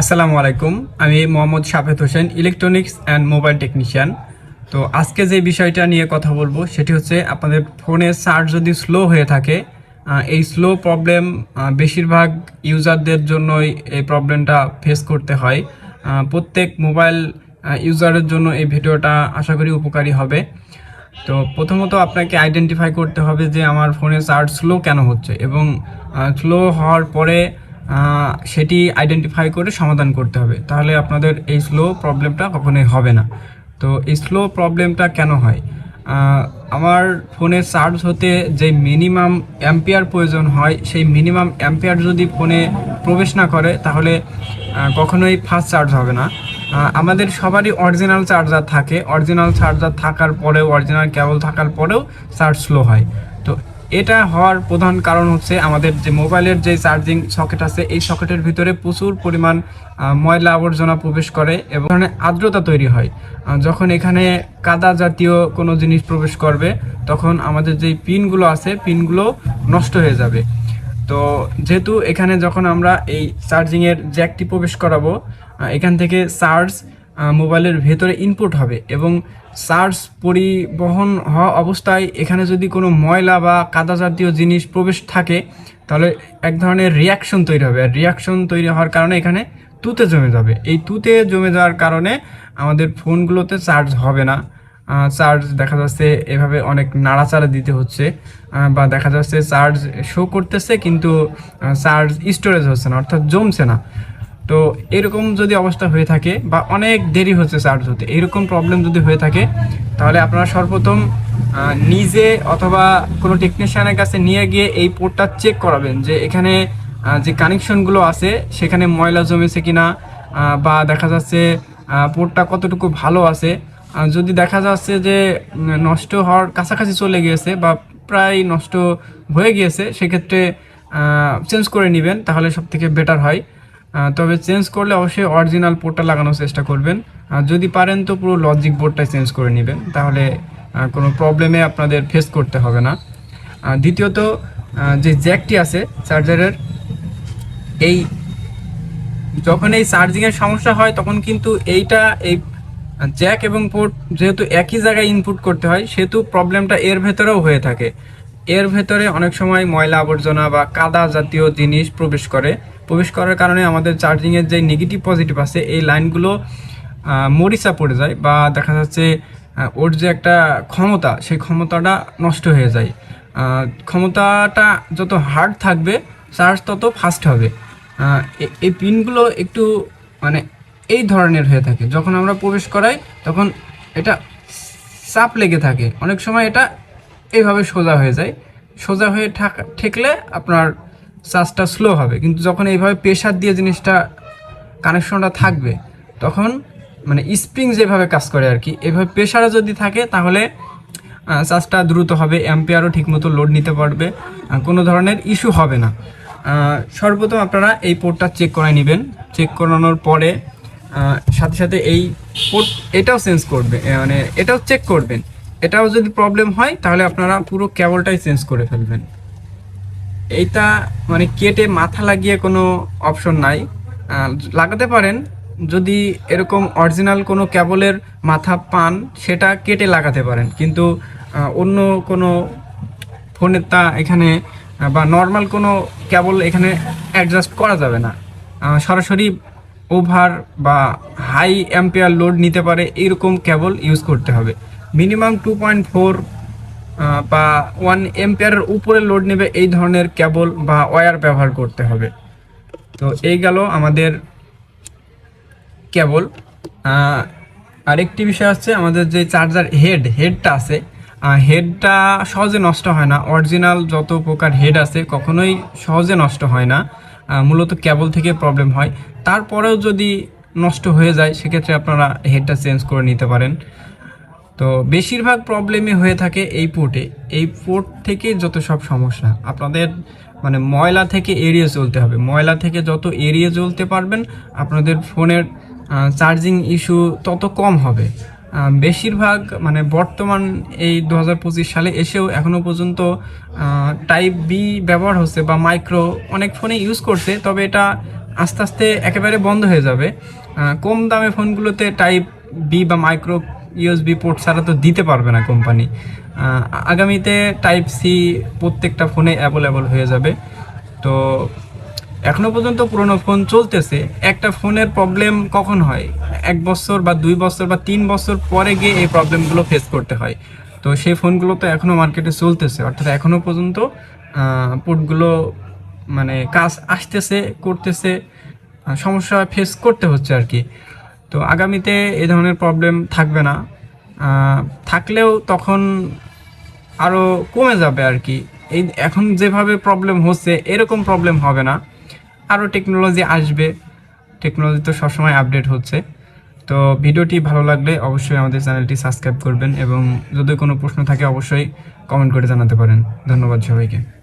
আসসালামু আলাইকুম। আমি Mohammad Shafed Hossain electronics and mobile technician তো আজকে যে বিষয়টা নিয়ে কথা বলব, সেটি হচ্ছে আপনাদের ফোনের চার্জ যদি স্লো হয়ে থাকে এই স্লো প্রবলেম বেশিরভাগ ইউজারদের জন্যই এই প্রবলেমটা ফেস করতে হয়। প্রত্যেক মোবাইল ইউজারের জন্য এই ভিডিওটা আশা করি উপকারী হবে। তো প্রথমত আপনাকে আইডেন্টিফাই করতে হবে যে আমার ফোনে চার্জ স্লো কেন হচ্ছে এবং স্লো হওয়ার পরে সেটি আইডেন্টিফাই করে সমাধান করতে হবে। তাহলে আপনাদের এই স্লো প্রবলেমটা কখনোই হবে না। তো এই স্লো প্রবলেমটা কেন হয়? আমার ফোনে চার্জ হতে যে মিনিমাম অ্যাম্পিয়ার প্রয়োজন হয়, সেই মিনিমাম অ্যাম্পিয়ার যদি ফোনে প্রবেশ না করে, তাহলে কখনোই ফাস্ট চার্জ হবে না। আমাদের সবারই অরিজিনাল চার্জার থাকে। অরিজিনাল চার্জার থাকার পরেও অরিজিনাল কেবল থাকার পরেও চার্জ স্লো হয়। এটা হওয়ার প্রধান কারণ হচ্ছে আমাদের যে মোবাইলের যে চার্জিং সকেট আছে, এই সকেটের ভিতরে প্রচুর পরিমাণ ময়লা আবর্জনা প্রবেশ করে এবং এখানে আর্দ্রতা তৈরি হয়। যখন এখানে কাদা জাতীয় কোনো জিনিস প্রবেশ করবে, তখন আমাদের যে পিনগুলো আছে, পিনগুলো নষ্ট হয়ে যাবে। তো যেহেতু এখানে যখন আমরা এই চার্জিংয়ের জ্যাকটি প্রবেশ করাবো এখান থেকে চার্জ মোবাইলের ভেতরে ইনপুট হবে এবং চার্জ পরিবহন হওয়া অবস্থায় এখানে যদি কোনো ময়লা বা কাদা জাতীয় জিনিস প্রবেশ থাকে, তাহলে এক ধরনের রিয়াকশন তৈরি হবে। আর রিয়াকশন তৈরি হওয়ার কারণে এখানে তুতে জমে যাবে। এই তুতে জমে যাওয়ার কারণে আমাদের ফোনগুলোতে চার্জ হবে না। চার্জ দেখা যাচ্ছে এভাবে অনেক নাড়াচাড়া দিতে হচ্ছে। বা দেখা যাচ্ছে চার্জ শো করতেছে কিন্তু চার্জ স্টোরেজ হচ্ছে না, অর্থাৎ জমছে না। তো এরকম যদি অবস্থা হয়ে থাকে বা অনেক দেরি হচ্ছে চার্জ হতে, এরকম প্রবলেম যদি হয়ে থাকে, তাহলে আপনারা সর্বপ্রথম নিজে অথবা কোনো টেকনিশিয়ানের কাছে নিয়ে গিয়ে এই পোর্টটা চেক করাবেন যে এখানে যে কানেকশনগুলো আছে, সেখানে ময়লা জমেছে কিনা বা দেখা যাচ্ছে পোর্টটা কতটুকু ভালো আছে। যদি দেখা যাচ্ছে যে নষ্ট হওয়ার কাছাকাছি চলে গিয়েছে বা প্রায় নষ্ট হয়ে গিয়েছে, সেক্ষেত্রে চেঞ্জ করে নেবেন, তাহলে সব থেকে বেটার হয়। তবে চেঞ্জ করলে অবশ্যই অরিজিনাল পোর্টটা লাগানোর চেষ্টা করবেন। আর যদি পারেন তো পুরো লজিক বোর্ডটাই চেঞ্জ করে নেবেন। তাহলে কোনো প্রবলেমে আপনাদের ফেস করতে হবে না। দ্বিতীয়ত যে জ্যাকটি আছে চার্জারের এই যখন এই চার্জিংয়ের সমস্যা হয়, তখন কিন্তু এইটা, এই জ্যাক এবং পোর্ট যেহেতু একই জায়গায় ইনপুট করতে হয়, সেহেতু প্রবলেমটা এর ভেতরেও হয়ে থাকে। এর ভেতরে অনেক সময় ময়লা আবর্জনা বা কাদা জাতীয় জিনিস প্রবেশ করে। প্রবেশ করার কারণে আমাদের চার্জিংয়ের যে নেগেটিভ পজিটিভ আছে, এই লাইনগুলো মরিচা পড়ে যায় বা দেখা যাচ্ছে ওর যে একটা ক্ষমতা, সেই ক্ষমতাটা নষ্ট হয়ে যায়। ক্ষমতাটা যত হার্ড থাকবে চার্জ তত ফাস্ট হবে। এই পিনগুলো একটু মানে এই ধরনের হয়ে থাকে। যখন আমরা প্রবেশ করাই, তখন এটা চাপ লেগে থাকে। অনেক সময় এটা এইভাবে সোজা হয়ে যায়। সোজা হয়ে ঠাক- ঠেকলে আপনার চার্জটা স্লো হবে। কিন্তু যখন এইভাবে প্রেশার দিয়ে জিনিসটা কানেকশনটা থাকবে, তখন মানে স্প্রিং যেভাবে কাজ করে আর কি, এভাবে প্রেশারে যদি থাকে, তাহলে চার্জটা দ্রুত হবে অ্যাম্পিয়ারও ঠিকমতো লোড নিতে পারবে কোনো ধরনের ইস্যু হবে না। সর্বপ্রথম আপনারা এই পোর্টটা চেক করায় নেবেন। চেক করানোর পরে সাথে সাথে এই পোর্ট এটাও চেঞ্জ করবে মানে এটাও চেক করবেন। এটাও যদি প্রবলেম হয়, তাহলে আপনারা পুরো কেবলটাই চেঞ্জ করে ফেলবেন। এইটা মানে কেটে মাথা লাগিয়ে কোনো অপশন নাই। লাগাতে পারেন। যদি এরকম অরিজিনাল কোনো ক্যাবলের মাথা পান, সেটা কেটে লাগাতে পারেন। কিন্তু অন্য কোনো ফোনের তা এখানে বা নর্মাল কোনো কেবল এখানে অ্যাডজাস্ট করা যাবে না। সরাসরি ওভার বা হাই অ্যাম্পিয়ার লোড নিতে পারে, এরকম কেবল ইউজ করতে হবে। মিনিমাম টু পয়েন্ট ফোর বা ওয়ান এম্পিয়ারের উপরে লোড নেবে এই ধরনের কেবল বা ওয়্যার ব্যবহার করতে হবে। তো এই গেল আমাদের কেবল আরেকটি বিষয় হচ্ছে আমাদের যে চার্জার হেড হেডটা আছে হেডটা সহজে নষ্ট হয় না। অরিজিনাল যত প্রকার হেড আছে কখনোই সহজে নষ্ট হয় না। মূলত কেবল থেকে প্রবলেম হয়। তারপরেও যদি নষ্ট হয়ে যায়, সেক্ষেত্রে আপনারা হেডটা চেঞ্জ করে নিতে পারেন। তো বেশিরভাগ প্রবলেমই হয়ে থাকে এই পোর্টে এই পোর্ট থেকে যত সব সমস্যা, আপনাদের মানে ময়লা থেকে এড়িয়ে চলতে হবে। ময়লা থেকে যত এড়িয়ে চলতে পারবেন, আপনাদের ফোনের চার্জিং ইস্যু তত কম হবে। বেশিরভাগ মানে বর্তমান এই দু হাজার পঁচিশ সালে এসেও এখনও পর্যন্ত টাইপ বি ব্যবহার হচ্ছে বা মাইক্রো অনেক ফোনে ইউজ করছে, তবে এটা আস্তে আস্তে একেবারে বন্ধ হয়ে যাবে। কম দামে ফোনগুলোতে টাইপ বি বা মাইক্রো ইউএসবি পোর্ট ছাড়া তো দিতে পারবে না কোম্পানি আগামীতে টাইপ সি প্রত্যেকটা ফোনে অ্যাভেলেবল হয়ে যাবে। তো এখনও পর্যন্ত পুরোনো ফোন চলতেছে। একটা ফোনের প্রবলেম কখন হয়? এক বছর বা দুই বছর বা তিন বছর পরে গিয়ে এই প্রবলেমগুলো ফেস করতে হয়। তো সেই ফোনগুলো তো এখনও মার্কেটে চলতেছে। অর্থাৎ এখনও পর্যন্ত পোর্টগুলো মানে কাজ আসতেছে, করতেছে সমস্যা ফেস করতে হচ্ছে আর কি। তো আগামীতে এ ধরনের প্রবলেম থাকবে না। থাকলেও তখন আরও কমে যাবে আর কি। এই এখন যেভাবে প্রবলেম হচ্ছে, এরকম প্রবলেম হবে না। আরও টেকনোলজি আসবে। টেকনোলজি তো সবসময় আপডেট হচ্ছে। তো ভিডিওটি ভালো লাগলে অবশ্যই আমাদের চ্যানেলটি সাবস্ক্রাইব করবেন এবং যদি কোনো প্রশ্ন থাকে অবশ্যই কমেন্ট করে জানাতে পারেন। ধন্যবাদ সবাইকে।